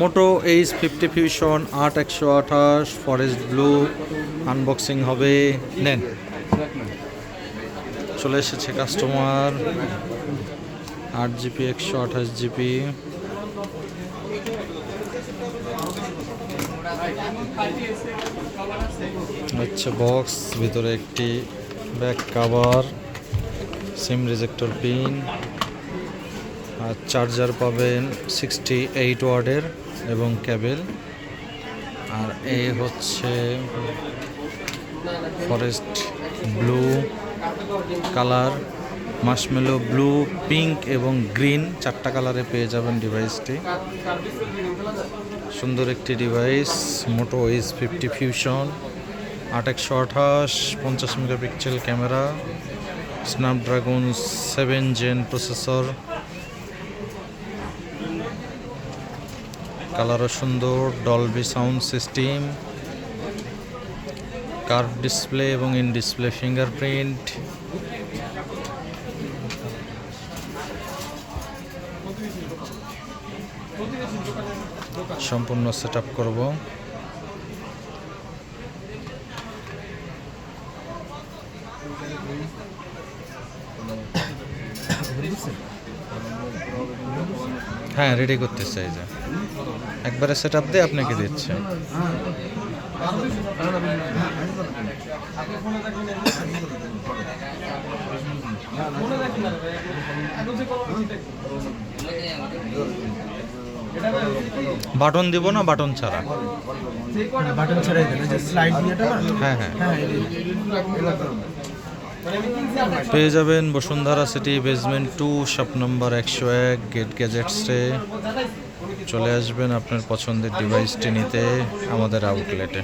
মোটো H fifty fusion আট একশো আঠাশ ফরেস্ট ব্লু আনবক্সিং হবে। নেন। চলে এসেছে কাস্টমার আট জিবি, একশো আঠাশ জিবি। আচ্ছা বক্স ভিতরে একটি back cover sim rejector pin charger পাবেন সিক্সটি এইট ওয়ার্ডের এবং কেবেল আর এই হচ্ছে forest blue colour marshmallow blue pink এবং গ্রিন চারটা কালারে পেয়ে যাবেন ডিভাইসটি সুন্দর একটি device Moto H fifty fusion আট একশো আঠাশ, পঞ্চাশ megapixel camera Snapdragon seven gen processor কালারও সুন্দর Dolby sound system curve display এবং ইন ডিসপ্লে ফিঙ্গারপ্রিন্ট সম্পূর্ণ সেট আপ করব হ্যাঁ রেডি করতে চাই যে। একবারে সেট আপ দিয়ে আপনাকে দিচ্ছে। বাটন দিব না বাটন ছাড়া। বাটন ছাড়াই যে স্লাইড হ্যাঁ হ্যাঁ। হ্যাঁ পেয়ে যাবেন Bashundhara city basement two, shop number একশো এক, গেট গ্যাজেটসে চলে আসবেন আপনার পছন্দের ডিভাইসটি নিতে আমাদের আউটলেটে